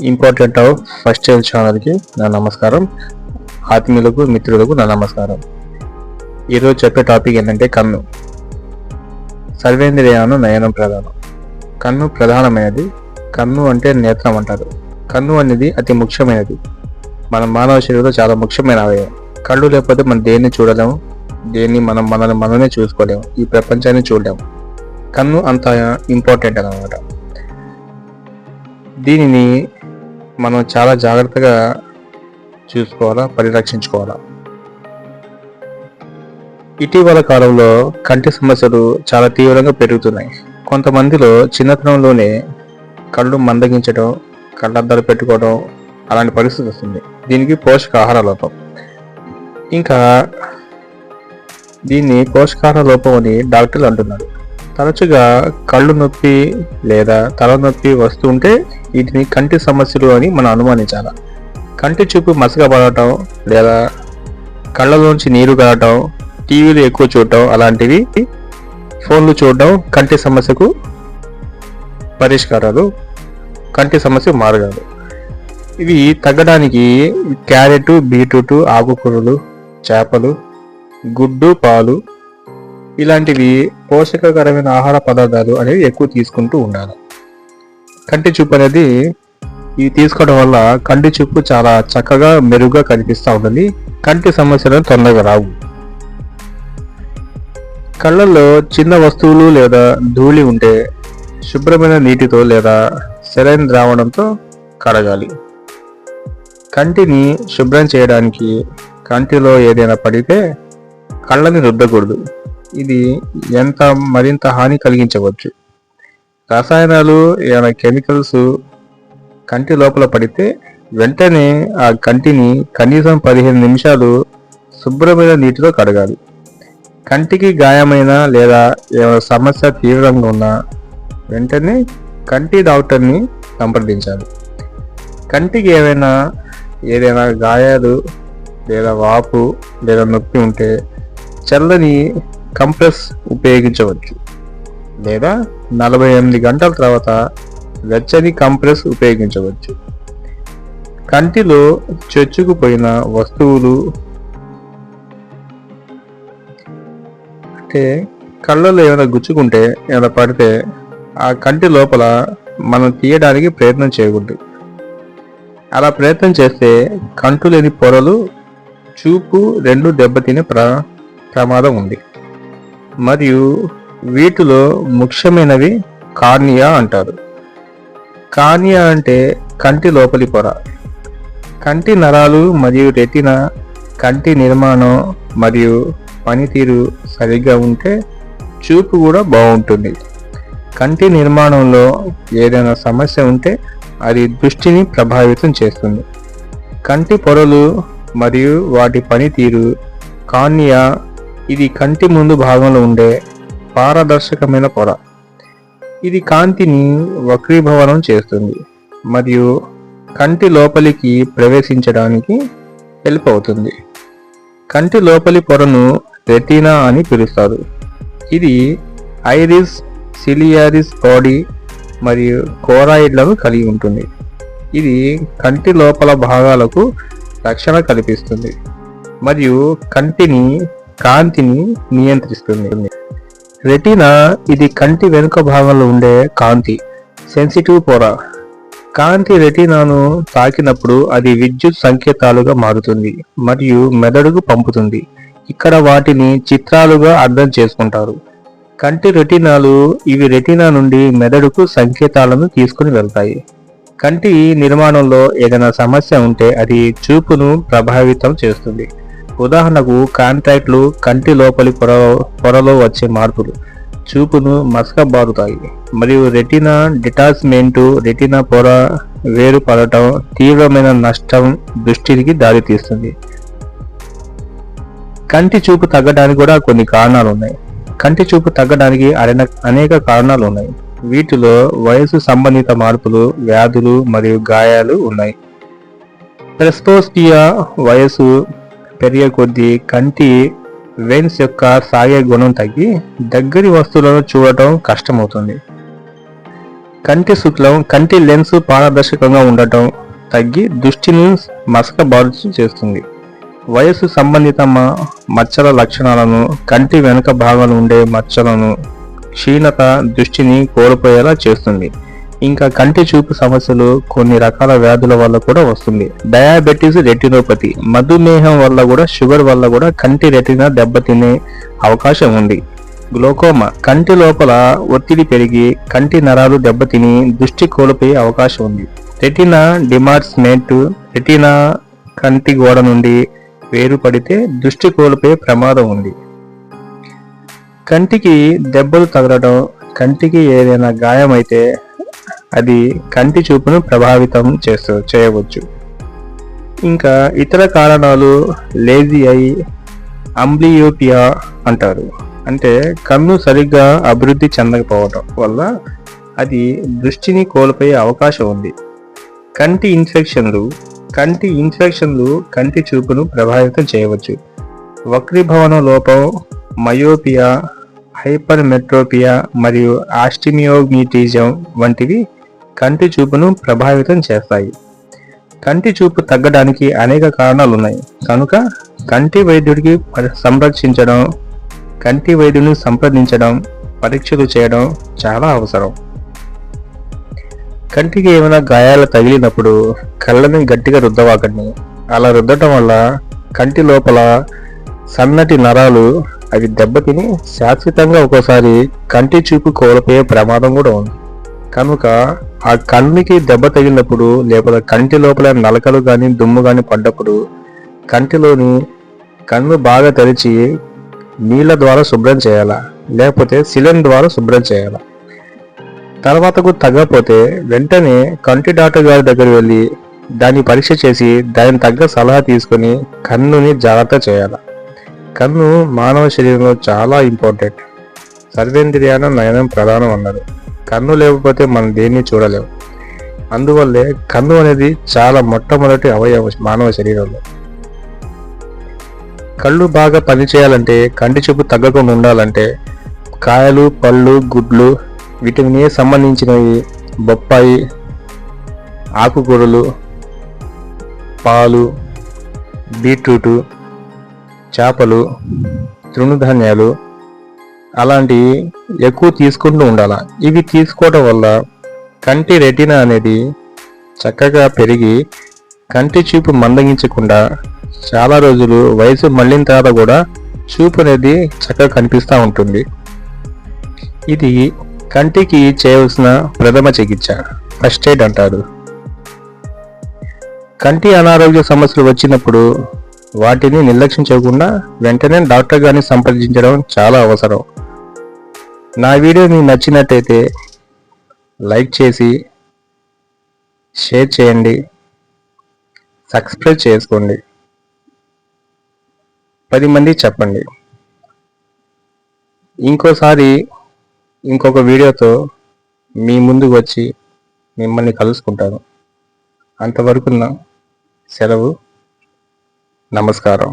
Important of first ఎయిల్ ఛానల్కి నా నమస్కారం. ఆత్మీయులకు మిత్రులకు నా నమస్కారం. ఈరోజు చెప్పే టాపిక్ ఏంటంటే కన్ను. సర్వేంద్రియాను నయనం ప్రధానం. కన్ను ప్రధానమైనది. కన్ను అంటే నేత్రం అంటారు. కన్ను అనేది అతి ముఖ్యమైనది. మన మానవ శరీరంలో చాలా ముఖ్యమైన అవయవం. కళ్ళు లేకపోతే మనం దేన్ని చూడలేము? దేన్ని మనం మనల్ని మనమే చూసుకోలేము ఈ ప్రపంచాన్ని చూడలేము. కన్ను అంత ఇంపార్టెంట్ అనమాట దీనిని మనం చాలా జాగ్రత్తగా చూసుకోవాలా పరిరక్షించుకోవాలా? ఇటీవల కాలంలో కంటి సమస్యలు చాలా తీవ్రంగా పెరుగుతున్నాయి. కొంతమందిలో చిన్నతనంలోనే కళ్ళు మందగించడం కళ్ళద్దాలు పెట్టుకోవడం అలాంటి పరిస్థితి వస్తుంది. దీనికి పోషకాహార లోపం. ఇంకా దీన్ని పోషకాహార లోపం అని డాక్టర్లు అంటున్నారు. తరచుగా కళ్ళు నొప్పి లేదా తలనొప్పి వస్తుంటే వీటిని కంటి సమస్యలు అని మనం అనుమానించాలి? కంటి చూపు మసకబడటం లేదా కళ్ళలోంచి నీరు కారటం టీవీలు ఎక్కువ చూడటం అలాంటివి ఫోన్లు చూడటం కంటి సమస్యకు పరిష్కారాలు. కంటి సమస్య మార్గాలు ఇవి తగ్గడానికి క్యారెట్ బీట్రూట్ ఆకుకూరలు చేపలు గుడ్డు పాలు ఇలాంటివి పోషకకరమైన ఆహార పదార్థాలు అనేవి ఎక్కువ తీసుకుంటూ ఉండాలి. కంటి చూపు అనేది ఇవి తీసుకోవడం వల్ల కంటి చూపు చాలా చక్కగా మెరుగ్గా కనిపిస్తూ ఉంటుంది కంటి సమస్యలు తొందరగా రావు. కళ్ళల్లో చిన్న వస్తువులు లేదా ధూళి ఉంటే శుభ్రమైన నీటితో లేదా సెలైన్ ద్రావణంతో కడగాలి. కంటిని శుభ్రం చేయడానికి కంటిలో ఏదైనా పడితే కళ్ళని రుద్దకూడదు. ఇది ఎంత మరింత హాని కలిగించవచ్చు. రసాయనాలు ఏమైనా కెమికల్స్ కంటి లోపల పడితే వెంటనే ఆ కంటిని కనీసం పదిహేను నిమిషాలు శుభ్రమైన నీటిలో కడగాలి. కంటికి గాయమైన లేదా ఏమైనా సమస్య తీవ్రంగా ఉన్నా వెంటనే కంటి డాక్టర్ని సంప్రదించాలి. కంటికి ఏమైనా ఏదైనా గాయాలు లేదా వాపు లేదా నొప్పి ఉంటే చల్లని కంప్రెస్ ఉపయోగించవచ్చు. లేదా నలభై ఎనిమిది గంటల తర్వాత వెచ్చని కంప్రెస్ ఉపయోగించవచ్చు. కంటిలో చొచ్చుకుపోయిన వస్తువులు అంటే కళ్ళలో ఏమైనా గుచ్చుకుంటే ఏమైనా పడితే ఆ కంటి లోపల మనం తీయడానికి ప్రయత్నం చేయకూడదు. అలా ప్రయత్నం చేస్తే కంటు లేని పొరలు చూపు రెండు దెబ్బతిని ప్ర ప్రమాదం ఉంది. మరియు వీటిలో ముఖ్యమైనవి కార్నియా అంటారు. కార్నియా అంటే కంటి లోపలి పొర. కంటి నరాలు మరియు రెటిన కంటి నిర్మాణం మరియు పనితీరు సరిగ్గా ఉంటే చూపు కూడా బాగుంటుంది. కంటి నిర్మాణంలో ఏదైనా సమస్య ఉంటే అది దృష్టిని ప్రభావితం చేస్తుంది. కంటి పొరలు మరియు వాటి పనితీరు కార్నియా ఇది కంటి ముందు భాగంలో ఉండే పారదర్శకమైన పొర. ఇది కాంతిని వక్రీభవనం చేస్తుంది మరియు కంటి లోపలికి ప్రవేశించడానికి హెల్ప్ అవుతుంది. కంటి లోపలి పొరను రెటీనా అని పిలుస్తారు. ఇది ఐరిస్ సిలియారిస్ బాడీ మరియు కోరాయిడ్లను కలిగి ఉంటుంది. ఇది కంటి లోపల భాగాలకు రక్షణ కల్పిస్తుంది మరియు కంటిని కాంతిని నియంత్రిస్తుంది. రెటీనా ఇది కంటి వెనుక భాగంలో ఉండే కాంతి సెన్సిటివ్ పొర. కాంతి రెటీనాను తాకినప్పుడు అది విద్యుత్ సంకేతాలుగా మారుతుంది మరియు మెదడుకు పంపుతుంది. ఇక్కడ వాటిని చిత్రాలుగా అర్థం చేసుకుంటారు. కంటి రెటీనాలు ఇవి రెటీనా నుండి మెదడుకు సంకేతాలను తీసుకుని వెళ్తాయి. కంటి నిర్మాణంలో ఏదైనా సమస్య ఉంటే అది చూపును ప్రభావితం చేస్తుంది. ఉదాహరణకు కాంట్రాక్ట్లు కంటి లోపలి పొర పొరలో వచ్చే మార్పులు. చూపును మసకబారుతాయి. మరియు రెటినా డిటాచ్మెంటు రెటినా పొర వేరుపడటం తీవ్రమైన నష్టం దృష్టికి దారితీస్తుంది. కంటి చూపు తగ్గడానికి కూడా కొన్ని కారణాలు ఉన్నాయి కంటి చూపు తగ్గడానికి అనేక కారణాలు ఉన్నాయి వీటిలో వయసు సంబంధిత మార్పులు వ్యాధులు మరియు గాయాలు ఉన్నాయి. ప్రెస్పోస్టియా వయసు పెరిగే కొద్దీ కంటి వెన్స్ యొక్క సాగే గుణం తగ్గి దగ్గరి వస్తువులను చూడటం కష్టమవుతుంది. కంటి శుక్లం కంటి లెన్స్ పారదర్శకంగా ఉండటం తగ్గి దృష్టిని మసకబారుచు చేస్తుంది. వయస్సు సంబంధిత మచ్చల లక్షణాలను కంటి వెనుక భాగంలో ఉండే మచ్చలను క్షీణత దృష్టిని కోల్పోయేలా చేస్తుంది. ఇంకా కంటి చూపు సమస్యలు కొన్ని రకాల వ్యాధుల వల్ల కూడా వస్తుంది. Diabetes retinopathy. మధుమేహం వల్ల కూడా షుగర్ వల్ల కూడా కంటి రెటినా దెబ్బతినే అవకాశం ఉంది. గ్లోకోమా. కంటి లోపల ఒత్తిడి పెరిగి కంటి నరాలు దెబ్బతిని దృష్టి కోల్పోయే అవకాశం ఉంది. రెటినా డిమార్స్మెంట్ రెటినా కంటి గోడ నుండి వేరుపడితే దృష్టి కోల్పోయే ప్రమాదం ఉంది. కంటికి దెబ్బలు తగలడం కంటికి ఏదైనా గాయమైతే అది కంటి చూపును ప్రభావితం చేస్తూ చేయవచ్చు. ఇంకా ఇతర కారణాలు లేజీ అయి అంబ్లియోపియా అంటారు. అంటే కన్ను సరిగ్గా అభివృద్ధి చెందకపోవటం వల్ల అది దృష్టిని కోల్పోయే అవకాశం ఉంది. కంటి ఇన్ఫెక్షన్లు కంటి ఇన్ఫెక్షన్లు కంటి చూపును ప్రభావితం చేయవచ్చు. వక్రీభవన లోపం మయోపియా హైపర్ మెట్రోపియా మరియు ఆస్టిమియోమిటిజం వంటివి కంటి చూపును ప్రభావితం చేస్తాయి. కంటి చూపు తగ్గడానికి అనేక కారణాలు ఉన్నాయి కనుక కంటి వైద్యుడికి సంరక్షించడం కంటి వైద్యుని సంప్రదించడం పరీక్షలు చేయడం చాలా అవసరం. కంటికి ఏమైనా గాయాలు తగిలినప్పుడు కళ్ళని గట్టిగా రుద్దవాకండి. అలా రుద్దటం వల్ల కంటి లోపల సన్నటి నరాలు అవి దెబ్బతిని శాశ్వతంగా ఒక్కోసారి కంటి చూపు కోల్పోయే ప్రమాదం కూడా ఉంది. కనుక ఆ కన్నుకి దెబ్బ తగిలినప్పుడు లేకపోతే కంటి లోపల నలకలు కానీ దుమ్ము కానీ పడ్డప్పుడు కంటిలోని కన్ను బాగా తెరిచి నీళ్ళ ద్వారా శుభ్రం చేయాలా? లేకపోతే సిలిండర్ ద్వారా శుభ్రం చేయాలా? తర్వాతకు తగ్గకపోతే వెంటనే కంటి డాక్టర్ గారి దగ్గర వెళ్ళి దాన్ని పరీక్ష చేసి దాని తగ్గ సలహా తీసుకొని కన్నుని జాగ్రత్త చేయాలి? కన్ను మానవ శరీరంలో చాలా ఇంపార్టెంట్ సర్వేంద్రియాన నయనం ప్రధానం అన్నారు కన్ను లేకపోతే మనం దేన్ని చూడలేము అందువల్లే కన్ను అనేది చాలా మొట్టమొదటి అవయవ మానవ శరీరంలో. కళ్ళు బాగా పనిచేయాలంటే కంటి చూపు తగ్గకుండా ఉండాలంటే కాయలు పళ్ళు గుడ్లు వీటిని ఏ సంబంధించినవి బొప్పాయి ఆకుకూరలు పాలు బీట్రూటు చేపలు తృణధాన్యాలు అలాంటివి ఎక్కువ తీసుకుంటూ ఉండాలి? ఇవి తీసుకోవడం వల్ల కంటి రెటినా అనేది చక్కగా పెరిగి కంటి చూపు మందగించకుండా చాలా రోజులు వయసు మళ్ళిన తర్వాత కూడా చూపు అనేది చక్కగా కనిపిస్తూ ఉంటుంది. ఇది కంటికి చేయవలసిన ప్రథమ చికిత్స ఫస్ట్ ఎయిడ్ అంటారు. కంటి అనారోగ్య సమస్యలు వచ్చినప్పుడు వాటిని నిర్లక్ష్యం చేయకుండా వెంటనే డాక్టర్ గారిని సంప్రదించడం చాలా అవసరం. నా వీడియో మీకు నచ్చినట్టయితే లైక్ చేసి షేర్ చేయండి సబ్స్క్రైబ్ చేసుకోండి. పది మంది చెప్పండి. ఇంకోసారి ఇంకొక వీడియోతో మీ ముందుకు వచ్చి మిమ్మల్ని కలుసుకుంటాను. అంతవరకు సెలవు నమస్కారం.